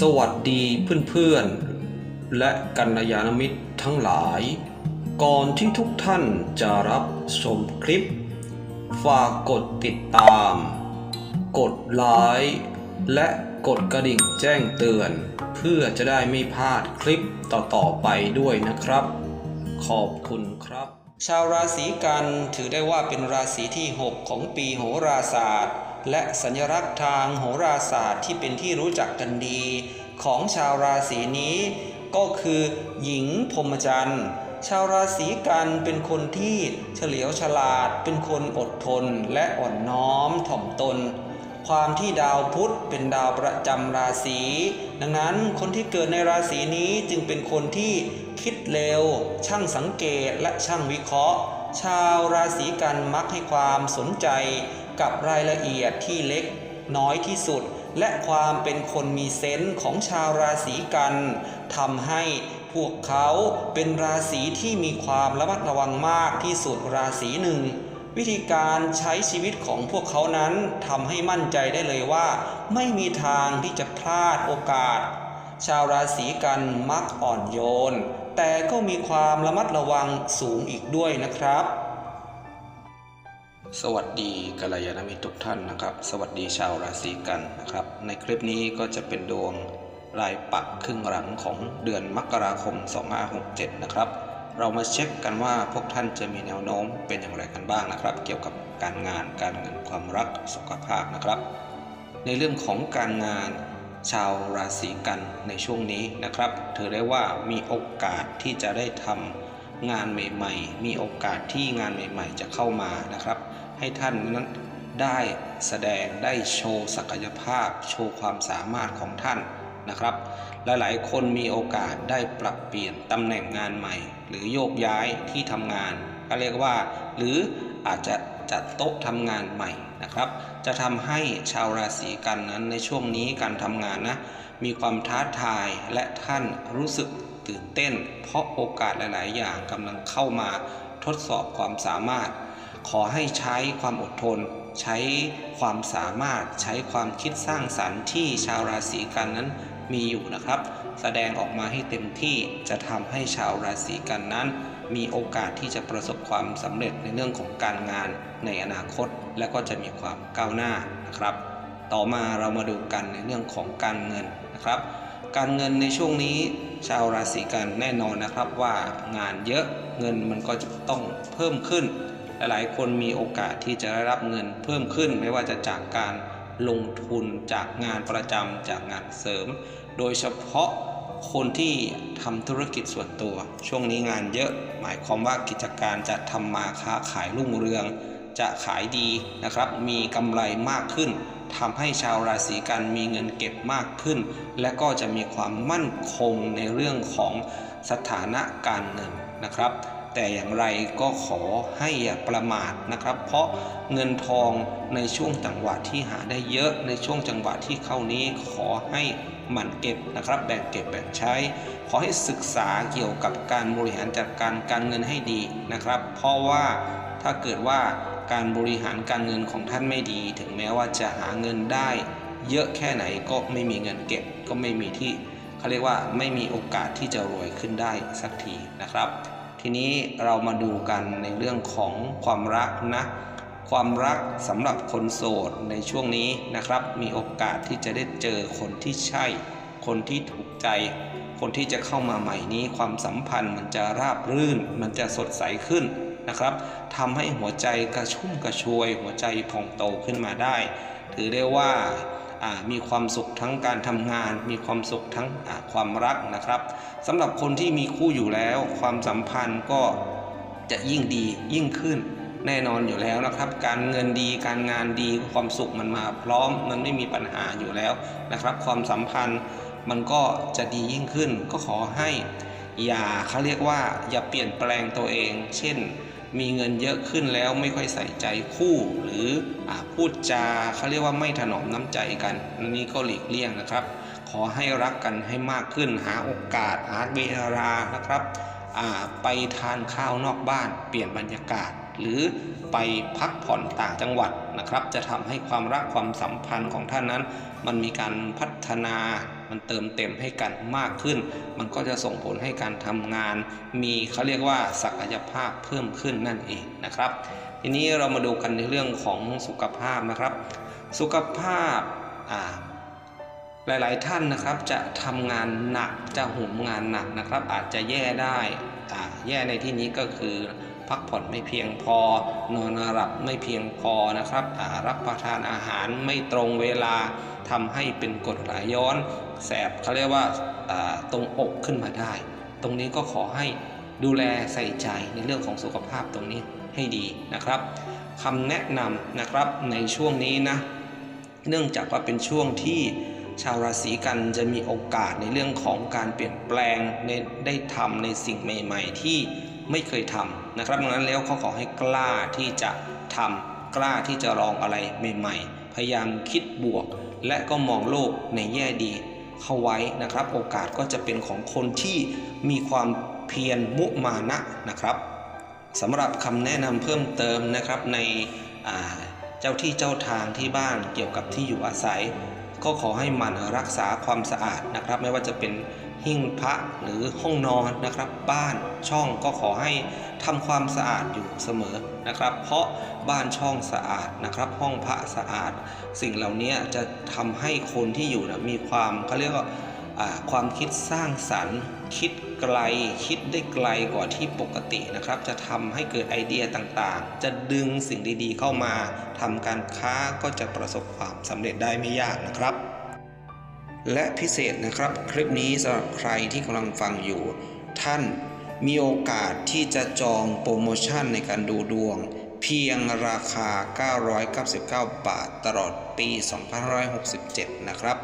สวัสดีเพื่อนๆ และกัลยาณมิตรทั้งหลาย ก่อนที่ทุกท่านจะรับชมคลิป ฝากกดติดตาม กดไลค์และกดกระดิ่งแจ้งเตือน เพื่อจะได้ไม่พลาดคลิปต่อๆไปด้วยนะครับ ขอบคุณครับ ชาวราศีกันถือได้ว่าเป็นราศีที่ 6 ของปีโหราศาสตร์ และสัญลักษณ์ทางโหราศาสตร์ที่เป็นที่รู้จักกันดี ของชาวราศีนี้ ก็คือหญิงพรหมจันทร์ชาวราศีกันเป็นคนที่เฉลียวฉลาด เป็นคนอดทนและอ่อนน้อมถ่อมตน ความที่ดาวพุธเป็นดาวประจำราศี ดังนั้นคนที่เกิดในราศีนี้จึงเป็นคนที่คิดเร็ว ช่างสังเกตและช่างวิเคราะห์ ชาวราศีกันมักให้ความสนใจ กับรายละเอียดที่เล็กน้อยที่สุด และความเป็นคนมีเซนส์ของชาวราศีกันทำให้พวกเขาเป็นราศีที่มีความระมัดระวังมากที่สุดราศีหนึ่ง วิธีการใช้ชีวิตของพวกเขานั้นทำให้มั่นใจได้เลยว่า ไม่มีทางที่จะพลาดโอกาส ชาวราศีกันมักอ่อนโยน แต่ก็มีความระมัดระวังสูงอีกด้วยนะครับ สวัสดีกัลยาณมิตรทุกท่านนะครับ สวัสดีชาวราศีกันนะครับ ในคลิปนี้ก็จะเป็นดวงรายปักครึ่งหลังของเดือนมกราคม 2567 นะครับ เรามาเช็คกันว่าพวกท่านจะมีแนวโน้มเป็นอย่างไรกันบ้างนะครับ เกี่ยวกับการงานการเงินความรักสุขภาพนะครับ ในเรื่องของการงานชาวราศีกันในช่วงนี้นะครับถือได้ว่ามีโอกาสที่จะได้ทำงานใหม่ ๆ มีโอกาสที่งานใหม่ ๆ จะเข้ามานะครับ ให้ท่านนั้นได้แสดงได้โชว์ศักยภาพ โชว์ความสามารถของท่านนะครับ หลายๆ คนมีโอกาสได้ปรับเปลี่ยนตำแหน่งงานใหม่ หรือโยกย้ายที่ทำงาน ก็เรียกว่า หรืออาจจะจัดโต๊ะทำงานใหม่นะครับ จะทำให้ชาวราศีกันนั้นในช่วงนี้การทำงานนะมีความท้าทายและท่านรู้สึกตื่นเต้น เพราะโอกาสหลาย ๆ อย่างกำลังเข้ามาทดสอบความสามารถ ขอให้ใช้ความอดทน ใช้ความสามารถใช้ความคิดสร้างสรรค์ที่ชาวราศีกันนั้นมีอยู่นะครับ แสดงออกมาให้เต็มที่จะทำให้ชาวราศีกันนั้น มีโอกาสที่จะประสบความสำเร็จในเรื่องของการงานในอนาคต และก็จะมีความก้าวหน้านะครับ ต่อมาเรามาดูกันในเรื่องของการเงินนะครับ การเงินในช่วงนี้ชาวราศีกันแน่นอนนะครับว่างานเยอะเงินมันก็จะต้องเพิ่มขึ้น หลายๆคนมีโอกาสที่จะได้รับเงินเพิ่มขึ้นไม่ว่าจะจากการลงทุนจากงานประจำจากงานเสริม โดยเฉพาะคนที่ทำธุรกิจส่วนตัว ช่วงนี้งานเยอะหมายความว่ากิจการจะทำมาค้าขายรุ่งเรือง จะขายดีนะครับ มีกำไรมากขึ้นทำให้ชาวราศีกันมีเงินเก็บมากขึ้น และก็จะมีความมั่นคงในเรื่องของสถานะการเงินนะครับ แต่อย่างไรก็ขอให้อย่าประมาทนะครับ เพราะเงินทองในช่วงจังหวะที่หาได้เยอะในช่วงจังหวะที่เข้านี้ขอให้หมั่นเก็บนะครับแบ่งเก็บแบ่งใช้ ขอให้ศึกษาเกี่ยวกับการบริหารจัดการการเงินให้ดีนะครับ เพราะว่าถ้าเกิดว่าการบริหารการเงินของท่านไม่ดี ถึงแม้ว่าจะหาเงินได้ เยอะแค่ไหนก็ไม่มีเงินเก็บก็ไม่มีที่เขาเรียกว่าไม่มีโอกาสที่จะรวยขึ้นได้สักทีนะครับ ทีนี้เรามาดูกันในเรื่องของความรักนะ ความรักสำหรับคนโสดในช่วงนี้นะครับ มีโอกาสที่จะได้เจอคนที่ใช่ คนที่ถูกใจ คนที่จะเข้ามาใหม่นี้ ความสัมพันธ์มันจะราบรื่น มันจะสดใสขึ้นนะครับทำให้หัวใจกระชุ่มกระชวย หัวใจผ่องโตขึ้นมาได้ ถือได้ว่า มีความสุขทั้งการทำงาน มีความสุขทั้งความรักนะครับสำหรับคนที่มีคู่อยู่แล้ว ความสัมพันธ์ก็จะยิ่งดียิ่งขึ้นแน่นอนอยู่แล้วนะครับ การเงินดีการงานดีความสุขมันมาพร้อมมันไม่มีปัญหาอยู่แล้วนะครับ ความสัมพันธ์มันก็จะดียิ่งขึ้น ก็ขอให้อย่าเขาเรียกว่าอย่าเปลี่ยนแปลงตัวเอง เช่น มีเงินเยอะขึ้นแล้วไม่ค่อยใส่ใจคู่หรืออพูดจาเขาเรียกว่าไม่ถนอมน้ำใจกันนนี้ก็หลีกเลี่ยงนะครับ ขอให้รักกันให้มากขึ้นหาโอกาสหาเวลานะครับไปทานข้าวนอกบ้าน เปลี่ยนบรรยากาศ หรือไปพักผ่อนต่างจังหวัดนะครับ จะทำให้ความรักความสัมพันธ์ของท่านนั้น มันมีการพัฒนา มันเติมเต็มให้กันมากขึ้น มันก็จะส่งผลให้การทำงาน มีเขาเรียกว่าศักยภาพเพิ่มขึ้นนั่นเองนะครับ ทีนี้เรามาดูกันในเรื่องของสุขภาพนะครับ สุขภาพหลายๆ ท่านนะครับจะทำงานหนักจะหุมงานหนักนะครับ อาจจะแย่ได้แย่ในที่นี้ก็คือ พักผ่อนไม่เพียงพอ นอนหลับไม่เพียงพอนะครับรับประทานอาหารไม่ตรงเวลาทำให้เป็นกรดไหลย้อน แสบเขาเรียกว่าอ่าตรงอกขึ้นมาได้ ตรงนี้ก็ขอให้ดูแลใส่ใจในเรื่องของสุขภาพตรงนี้ให้ดีนะครับคำแนะนำนะครับในช่วงนี้นะเนื่องจากว่าเป็นช่วงที่ชาวราศีกันจะมีโอกาสในเรื่องของการเปลี่ยนแปลงในได้ทำในสิ่งใหม่ ๆ ที่ ไม่เคยทำนะครับดังนั้นแล้วเขาขอให้กล้าที่จะทำกล้าที่จะลองอะไรใหม่ๆ พยายามคิดบวก และก็มองโลกในแง่ดี เข้าไว้นะครับ โอกาสก็จะเป็นของคนที่มีความเพียรมุมานะนะครับสำหรับคำแนะนำเพิ่มเติมนะครับในเจ้าที่เจ้าทางที่บ้านเกี่ยวกับที่อยู่อาศัย ก็ขอให้มันรักษาความสะอาดนะครับ ไม่ว่าจะเป็น หิ้งพระหรือห้องนอนนะครับ บ้านช่องก็ขอให้ทำความสะอาดอยู่เสมอนะครับ เพราะบ้านช่องสะอาดนะครับ ห้องพระสะอาด สิ่งเหล่านี้จะทำให้คนที่อยู่นะมีความเขาเรียกว่าอ่าความคิดสร้างสรรค์ คิดไกล คิดได้ไกลกว่าที่ปกตินะครับ จะทำให้เกิดไอเดียต่างๆ จะดึงสิ่งดีๆเข้ามาทำการค้าก็จะประสบความสำเร็จได้ไม่ยากนะครับ และพิเศษนะครับ คลิปนี้สำหรับใครที่กำลังฟังอยู่ ท่านมีโอกาสที่จะจองโปรโมชั่นในการดูดวง เพียงราคา 999 บาทตลอดปี 2567 นะครับ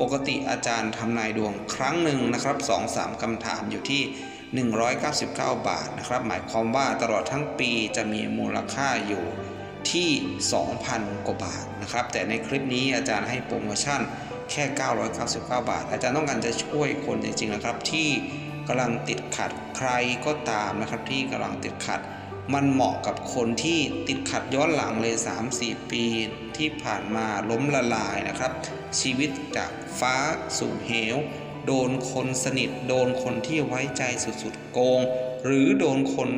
ปกติอาจารย์ทำนายดวงครั้งหนึ่งนะครับ 2-3คำถามอยู่ที่ 199 บาทนะครับ หมายความว่าตลอดทั้งปีจะมีมูลค่าอยู่ที่ 2,000 กว่าบาทนะครับ แต่ในคลิปนี้อาจารย์ให้โปรโมชั่น แค่ 999 บาท อาจารย์ต้องการจะช่วยคนจริงๆนะครับ ที่กำลังติดขัดใครก็ตามนะครับ ที่กำลังติดขัด มันเหมาะกับคนที่ติดขัดย้อนหลังเลย 3-4 ปีที่ผ่านมาล้มละลายนะครับ ชีวิตจากฟ้าสู่เหว โดนคนสนิท โดนคนที่ไว้ใจสุดๆโกง หรือโดนคน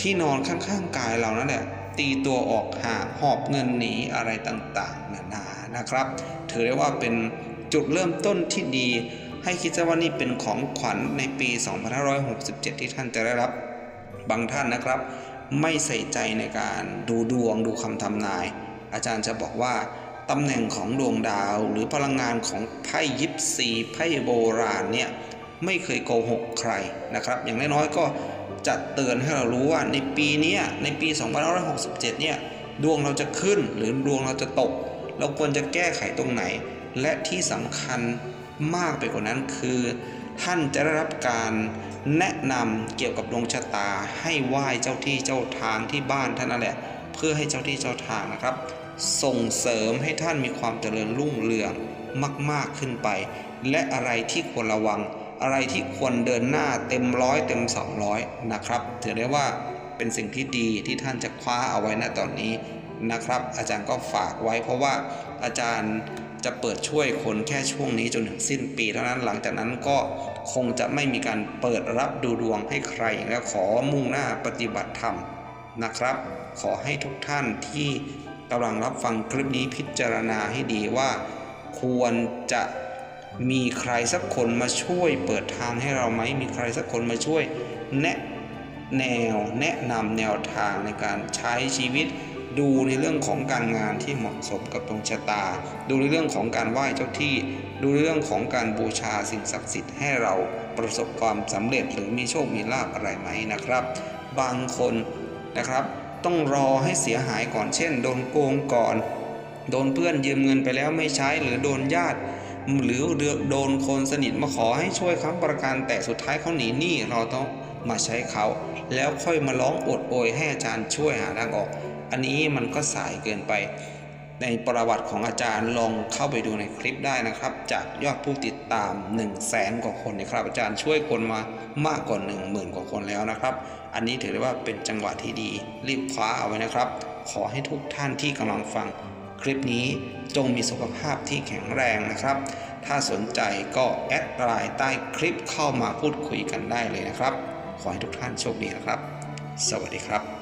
ที่นอนข้างๆกายเรานั่นแหละตีตัวออกหาหอบเงินหนีอะไรต่างๆ นานานะครับ ถือได้ว่าเป็น จุดเริ่มต้นที่ดี ให้คิดซะว่านี่เป็นของขวัญในปี 2567 ที่ท่านจะได้รับบางท่านนะครับ ไม่ใส่ใจในการดูดวงดูคำทำนาย อาจารย์จะบอกว่าตำแหน่งของดวงดาว หรือพลังงานของไพ่ยิปซีไพ่โบราณเนี่ยไม่เคยโกหกใครนะครับ อย่างน้อยๆก็จะเตือนให้เรารู้ว่าในปีนี้ในปี 2567 เนี่ยดวงเราจะขึ้นหรือดวงเราจะตก เราควรจะแก้ไขตรงไหน และที่สำคัญมากไปกว่านั้นคือ ท่านจะได้รับการแนะนำเกี่ยวกับดวงชะตาให้ไหว้เจ้าที่เจ้าทางที่บ้านท่านนั่นแหละเพื่อให้เจ้าที่เจ้าทางนะครับ ส่งเสริมให้ท่านมีความเจริญรุ่งเรืองมาก ๆขึ้นไป และอะไรที่ควรระวัง อะไรที่ควรเดินหน้าเต็มร้อยเต็ม 200 นะครับถือได้ว่าเป็นสิ่งที่ดีที่ท่านจะคว้าเอาไว้ณตอนนี้นะครับ อาจารย์ก็ฝากไว้เพราะว่าอาจารย์ จะเปิดช่วยคนแค่ช่วงนี้จนถึงสิ้นปี เท่านั้นหลังจากนั้นก็คงจะไม่มีการเปิดรับดูดวงให้ใครแล้วขอมุ่งหน้าปฏิบัติธรรมนะครับ ขอให้ทุกท่านที่กำลังรับฟังคลิปนี้พิจารณาให้ดีว่า ควรจะมีใครสักคนมาช่วยเปิดทางให้เราไหมมีใครสักคนมาช่วยแนะแนวแนะนำแนวทางในการใช้ชีวิต ดูในเรื่องของการงานที่เหมาะสมกับดวงชะตา ดูในเรื่องของการไหว้เจ้าที่ ดูในเรื่องของการบูชาสิ่งศักดิ์สิทธิ์ให้เราประสบความสำเร็จหรือมีโชคมีลาภอะไรไหมนะครับ บางคนนะครับต้องรอให้เสียหายก่อนเช่น โดนโกงก่อน โดนเพื่อนยืมเงินไปแล้วไม่ใช้หรือโดนญาติ หรือโดนคนสนิทมาขอให้ช่วยค้ำประกันแต่สุดท้ายเขาหนีหนี้เราต้องมาใช้เขา แล้วค่อยมาร้องอดโอยให้อาจารย์ช่วยหาทางออก อันนี้มันก็สายเกินไป ในประวัติของอาจารย์ลองเข้าไปดูในคลิปได้นะครับ จากยอดผู้ติดตาม 1 0 0 0 0แสนกว่าคนนะครับ อาจารย์ช่วยคนมามากกว่า 1 0,000 กว่าคนแล้วนะครับ อันนี้ถือได้ว่าเป็นจังหวะที่ดี รีบคว้าเอาไว้นะครับ ขอให้ทุกท่านที่กำลังฟังคคลิปนี้จงมีสุขภาพที่แข็งแรงนะครับ ถ้าสนใจก็แอดไลน์ใต้คลิปเข้ามาพูดคุยกันได้เลยนะครับ ขอให้ทุกท่านโชคดีนะครับ สวัสดีครับ